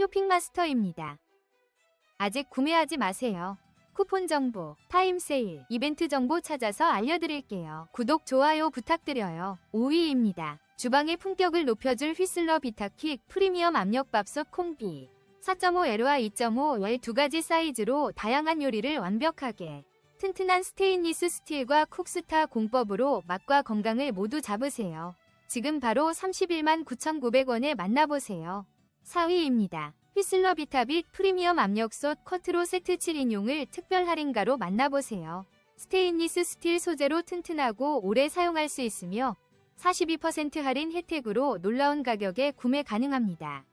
쇼핑마스터입니다. 아직 구매하지 마세요. 쿠폰 정보, 타임 세일, 이벤트 정보 찾아서 알려드릴게요. 구독, 좋아요 부탁드려요. 5위입니다. 주방의 품격을 높여줄 휘슬러 비타킥 프리미엄 압력밥솥 콤비. 4.5L와 2.5L 두 가지 사이즈로 다양한 요리를 완벽하게 튼튼한 스테인리스 스틸과 쿡스타 공법으로 맛과 건강을 모두 잡으세요. 지금 바로 31만 9,900원에 만나보세요. 4위입니다. 휘슬러 비타빅 프리미엄 압력솥 쿼트로 세트 7인용을 특별 할인가로 만나보세요. 스테인리스 스틸 소재로 튼튼하고 오래 사용할 수 있으며 42% 할인 혜택으로 놀라운 가격에 구매 가능합니다.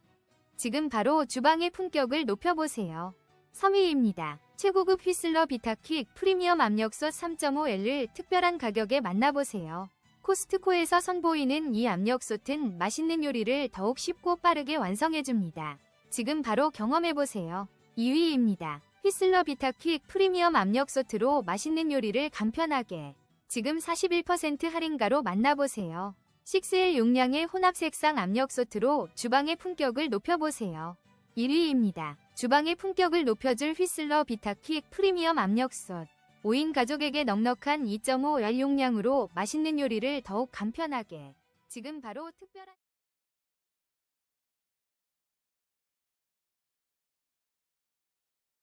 지금 바로 주방의 품격을 높여보세요. 3위입니다. 최고급 휘슬러 비타킥 프리미엄 압력솥 3.5L을 특별한 가격에 만나보세요. 코스트코에서 선보이는 이 압력솥은 맛있는 요리를 더욱 쉽고 빠르게 완성해줍니다. 지금 바로 경험해보세요. 2위입니다. 휘슬러 비타킥 프리미엄 압력솥으로 맛있는 요리를 간편하게 지금 41% 할인가로 만나보세요. 6L 용량의 혼합 색상 압력솥으로 주방의 품격을 높여보세요. 1위입니다. 주방의 품격을 높여줄 휘슬러 비타킥 프리미엄 압력솥. 5인 가족에게 넉넉한 2.5L 용량으로 맛있는 요리를 더욱 간편하게. 지금 바로 특별한